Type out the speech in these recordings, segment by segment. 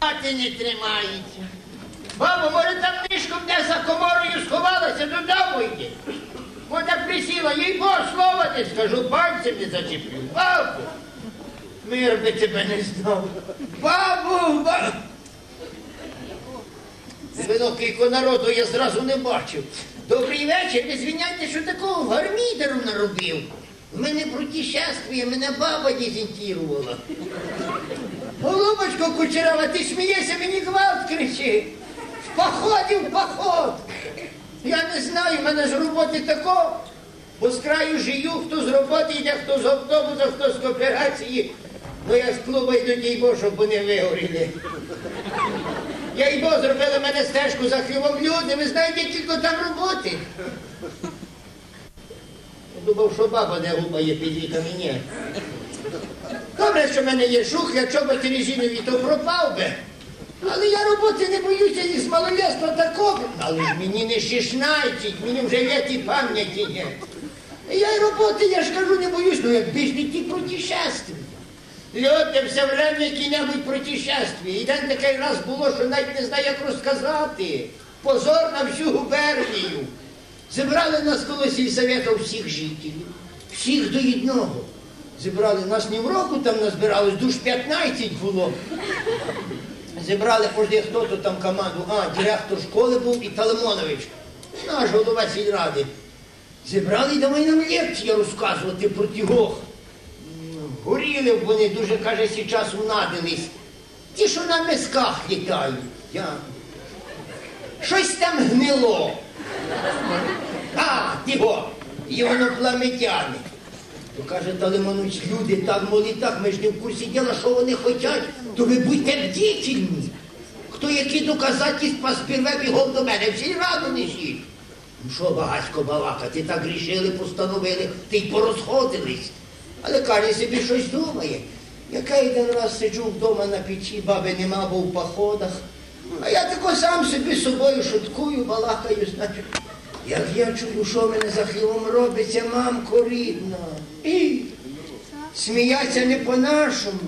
хати не тримається. Бабо, може там нишком де за коморою сховалася, додому йди. Вона присіла, їй бо слова не скажу, пальцем не зачеплю. Бабу, мир би тебе не знав. Бабу, бабу. Великого народу я зразу не бачив. Добрий вечір, ви звиняйте, що такого гармідеру наробив. В мене протішествує, мене баба дезінтірувала. Голубочко кучерава, ти смієшся, мені гвалт кричи. В поході, в поход. Я не знаю, в мене ж роботи тако. Бо з краю жию, хто з роботи йде, хто з автобуса, хто з кооперації. Ну я з клуба йду, дій Бог, щоб вони вигоріли. Я й бо зробили мене стежку за хлівом люди. Ви знаєте, тільки там роботи. Думав, що баба не губає під віками, ні. Добре, що в мене є шух, якщо б резинові, то пропав би. Але я роботи не боюся ні з малолєства такого. Але мені не 16, мені вже лет і пам'яті є. Я й роботи, я ж кажу, не боюсь, ну якби ж ті протишествия. Люди, все время які-небудь протишествия. І день такий раз було, що навіть не знаю, як розказати. Позор на всю губернію. Зібрали нас коло сільсовета всіх жителів, всіх до одного. Зібрали нас не в року, там назбиралось, душ 15 було. Зібрали кожен хто то там команду. А, директор школи був і Талимонович, наш голова сільради. Зібрали і давай нам лекції розказувати про тігох. Горіли б вони дуже, каже, зараз унадились. Ті, що на мисках літають. Я... Щось там гнило. А, тіго, європламетяни. То каже Талимонович, люди так мали так, ми ж не в курсі діла, що вони хочуть, то ви будьте бдительні. Хто які доказательства спірве бігом до мене, всі раду несіть. Ну що багатько балакати, так рішили, постановили, ти й порозходились. Але каже, собі щось думає. Яка один раз сиджу вдома на печі, баби нема, бо в походах. А я тако сам собі собою шуткую, балакаю, значить. Як я чую, що мене за хлівом робиться, мамко рідна. І сміяться не по-нашому.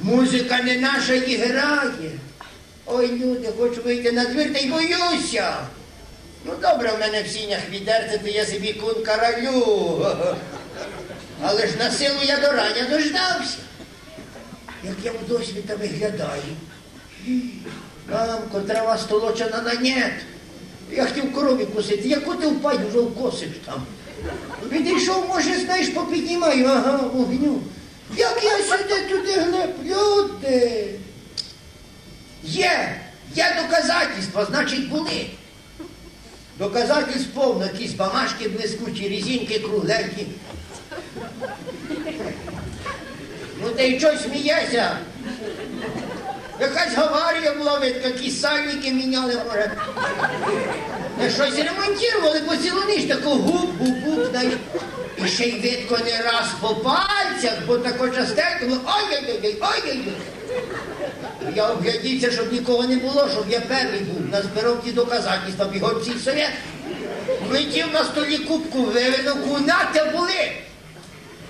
Музика не наша і грає. Ой, люди, хочу вийти на двір та й боюся. Ну, добре, в мене в сінях відерце, то я собі кун каралю. Але ж на силу я до рання дождався. Як я в досвіта виглядаю. Мамко, трава столочена на нет. Я хотів корові косити. Яку ти впадь вже вкосиш там? Підійшов, може, знаєш, попіднімаю, ага, вогню. Як я сюди туди глеб, люди. Є, є доказательства, значить були. Доказательств повно, якісь бамашки блискучі, резинки кругленькі. Ну й чого смієшся? Якась аварія була, якісь сальники міняли, може. Ми щось ремонтували, бо цілу ніч таку губ-губ-губ дають. І ще й видко не раз по пальцях, бо тако частенько, ой-ой-ой, ой-ой-ой. Я оглядівся, щоб нікого не було, щоб я перший був. Назбирав ті доказательства, бігом цей совет. Влетів на столі кубку, вивинув, кунати були.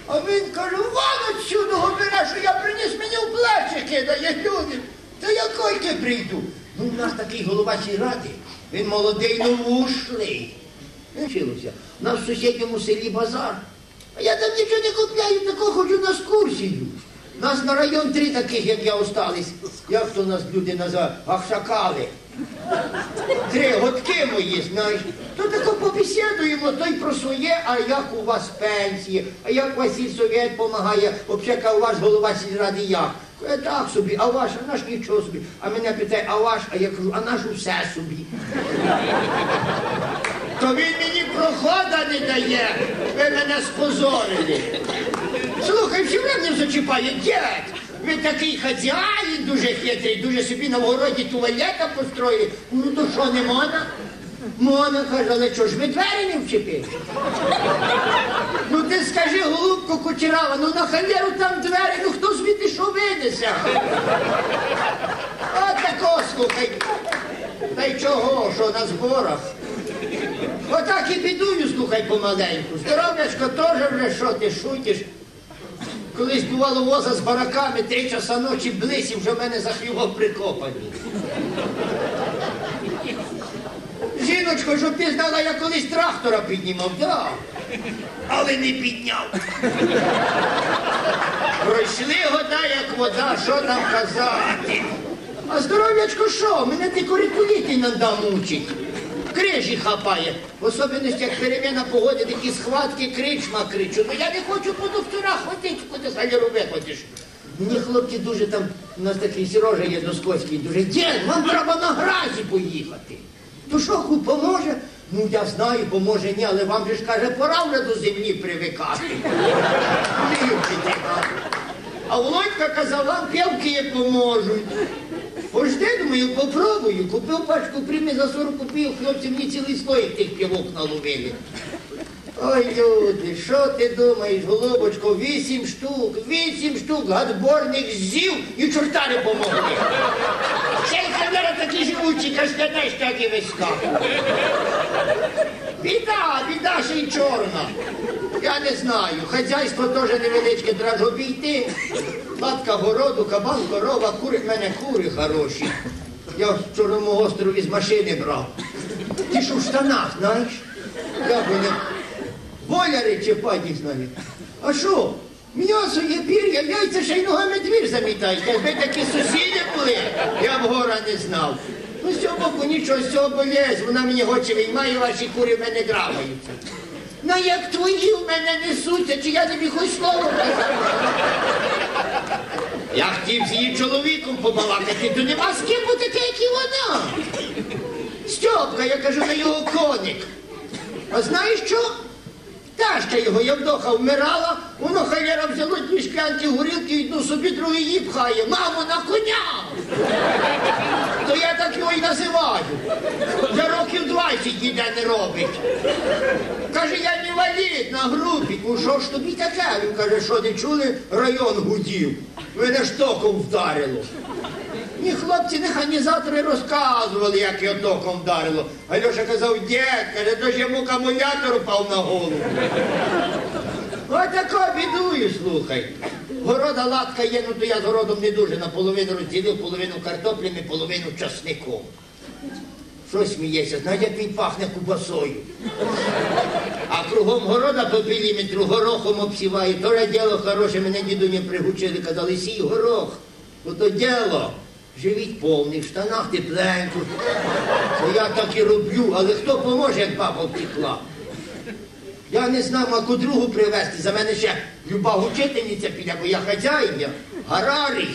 А він каже, вон отсюди бере, що я приніс мені в плечі кидає люди. Та я койки прийду. Ну, у нас такий голова сільради, він молодий, ну вушлий. Вчилося. У нас в сусідньому селі базар. А я там нічого не купляю, тако ходжу на екскурсію. Нас на район три таких, як я остались. Як то нас люди називають? Ахшакали. Три годки мої, знаєш. То тако побесідуємо, той про своє, а як у вас пенсії, а як у вас сільсовет допомагає, общака у вас голова сільради як? Е, Так собі, а ваш, а наш нічого собі. А мене питає, а ваш, а я кажу, а наш усе собі. То він мені прохода не дає, ви мене спозорили. Слухай, все время зачіпає, дід. Ви такий хазяїн дуже хитрий, дуже собі на вгороді туалета построїли. Ну то що, не можна? Можна, каже, але чого ж ви двері не вчепили? Ну ти скажи, голубко кучерава, ну на халеру там двері, ну хто звідти що винесе? От тако, слухай. Та й чого, що на зборах? Отак і бідую, слухай, помаленьку. Здоров'ячко теж вже що ти шутиш. Колись бувало воза з бараками, три часа ночі близь, і вже в мене захлював прикопані. Жіночко, щоб ти знала, я колись трактора піднімав, да. Але не підняв. Пройшли года, як вода, що там казати. А здоров'ячко що? Мене ти корикуліти надам мучить. Крижі хапає. В особливості, як переміна погоди, такі схватки, кричма кричу. Ну я не хочу по докторах ходити, куди галеру виходиш. Мені хлопці дуже там, у нас такий Сережа є доскоцький, дуже дід, вам треба на гразі поїхати. То що поможе? Ну я знаю, поможе ні, але вам же ж каже, пора вже до землі привикати. А. Володька казав, вам п'явки поможуть. Пожди, думаю, попробую. Купив пачку прими за 40 копійок, хлопці мені цілий слоїк тих півок наловили. Ой, люди, що ти думаєш, голубочко, вісім штук, вісім штук, гадборник з'їв і чорта не помогли. Ще й хазяра такі живучі, кашляне, так і вискакує. Біда, біда ще й чорна. Я не знаю. Хазяйство теж невеличке, треба обійти. Латка городу, кабан, корова, кури, в мене кури хороші. Я в Чорному острові з машини брав. Ті, що в штанах, знаєш? Як вони? Боляри чіпать їх знають. А що? М'ясо є пір'я, яйця ще й ногами двір замітають. Якби такі сусіди були, я б гора не знав. Ну, з цього боку нічого, з цього болезнь, вона мені хоче виймає, ваші кури в мене грабаються. Ну як твої в мене несуться, чи я тобі хоч слово казав? Я хотів з її чоловіком побалакати, то нема з ким бути таке, як і вона. Стьопка, я кажу, на його коник. А знаєш що? Таща його Явдоха вмирала, воно халяра взяло дві шклянки горілки, одну собі, другу її пхає. Мамо, на коня! То я так його і називаю. Вже років 20 ніде не робить. Каже, я інвалід на групі. Ну що ж тобі таке? Він каже, що не чули, район гудів. Мене ж током вдарило. Ні, хлопці механізатори розказували, як його током вдарило. А Льоша казав, дід, каже, то ж йому акумулятор упав на голову. Отако бідую, слухай. Города латка є, ну то я з городом не дуже наполовину розділив, половину картоплями, половину часником. Що сміється, знаєш, як він пахне кубасою. А кругом города по периметру горохом обсіває. То діло хороше, мене дідуня пригучили, казали, сій горох. Ото діло. Живіть повний, в штанах тепленько. То я так і роблю, але хто поможе, як баба втекла? Я не знав, яку другу привезти. За мене ще люба учительниця піде, бо я хазяїн, я гарарій.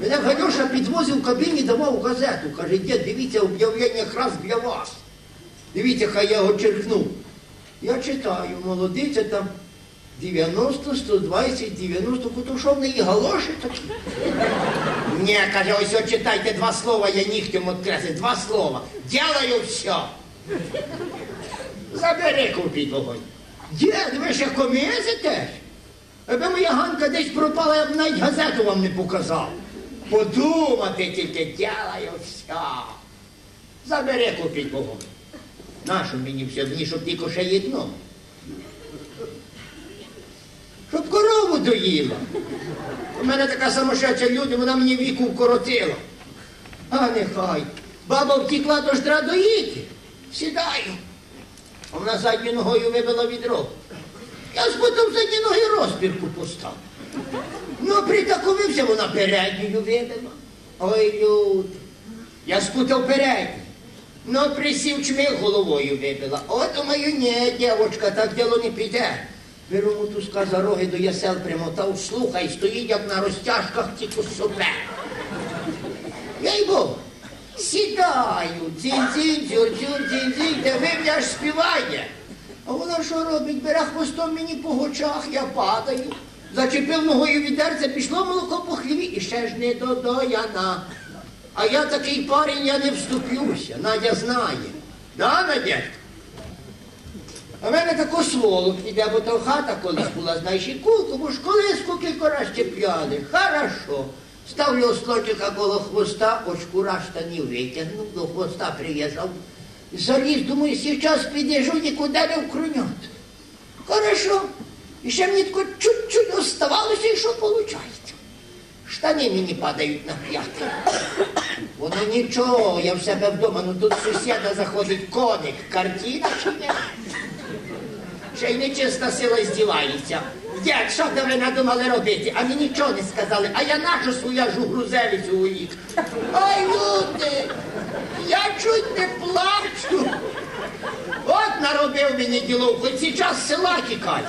Мене Галюша підвозив в кабіні, давав газету. Каже, дід, дивіться, об'явлення якраз для вас. Дивіться, хай я його черкну. Я читаю, молодиця там 90, 120, 90, то що в неї галоші такі? Ні, каже, ось от читайте два слова, я нігтем откреслю, два слова. Ділаю все. Забери купіть вогонь. Дід, ви ще комізите? Аби моя Ганка десь пропала, я б навіть газету вам не показав. Подумати тільки ділаю все. Забери купіть вогонь. Нащо мені все мені, щоб тільки ще єдно? Щоб корову доїла. У мене така самошедша люди, вона мені віку вкоротила. А нехай. Баба втікла, то ж треба доїти. Сідаю. Вона задньою ногою вибила відро. Я спутав задні ноги розпірку постав. Ну, притаковився, вона передньою вибила. Ой, люди. Я спутав передню. Ну, присів чмих головою вибила. О, думаю, ні, дівочка, так діло не піде. Беру мотузка за роги до ясел примотав, слухай, стоїть як на розтяжках тільки сопе. Я й бог. Сідаю, дзінь-дзінь, дзюр-дзюр, дзінь-дзінь, де вим'я аж співає. А вона що робить? Бере хвостом мені по гочах, я падаю. Зачепив ногою відерце, пішло молоко по хліві і ще ж не додояна. А я такий парень, я не вступлюся. Надя знає. Да, Надя? А в мене тако сволок іде, бо то хата колись була, знаєш, і кулку, бо ж колиску кілька раз чіпляли. Хорошо. Ставлю ослочика коло хвоста, очкура штанів витягнув, до хвоста прив'язав. Заліз, думаю, зараз підіжу, нікуди не вкрунять. Хорошо. І ще мені тако чуть-чуть оставалося, і що виходить? Штани мені падають на п'яти. Воно нічого, я в себе вдома, ну тут сусіда заходить коник. Картина чи ні? Ще й нечиста сила здівається. Дід, що то ви надумали робити? А мені нічого не сказали, а я нашу свою грузевицю у їх. Ой, люди, я чуть не плачу. От наробив мені діло, хоч зараз з села тікають.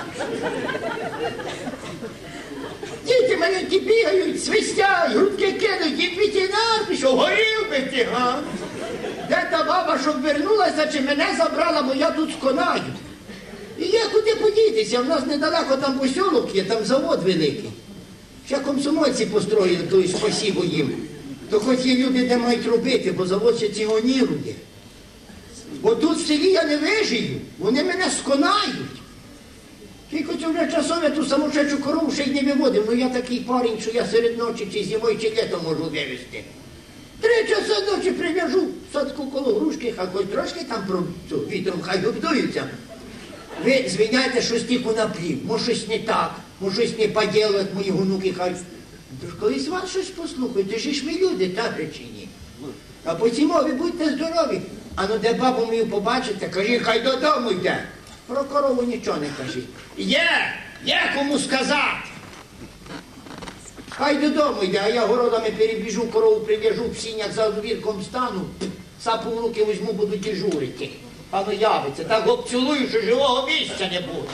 Діти маленькі бігають, свистять, грудки кидають, і ветеринар пішов, горів би ти, га? Де та баба, щоб вернулася, чи мене забрала, бо я тут сконаю. І є куди подітися, в нас недалеко там посілок є, там завод великий. Ще комсомольці построїли, то й спасибо їм. То хоч є люди, де мають робити, бо завод ще цігонірує. Бо тут в селі я не вижию, вони мене сконають. Тільки це вже часом я ту самошечу корову ще й не виводив. Ну я такий парень, що я серед ночі чи зимою, чи літом можу вивезти. Три часи ночі прив'яжу садку коло грушки, хай хоч трошки там вітром хай обдуються. Ви звиняйте, щось тільки наплів, може щось не так, може щось не поділять мої гонуки, хай. Тож колись вас щось послухайте, ж ми люди, так чи ні? А потім ви будьте здорові. А ну де бабу мою побачите, кажіть, хай додому йде. Про корову нічого не кажіть. Є, є кому сказати. Хай додому йде, а я городами перебіжу, корову прив'яжу, в сінях за двірком стану, сапу в руки візьму, буду дежурити. А ну явиться, так обцілую, що живого місця не буде.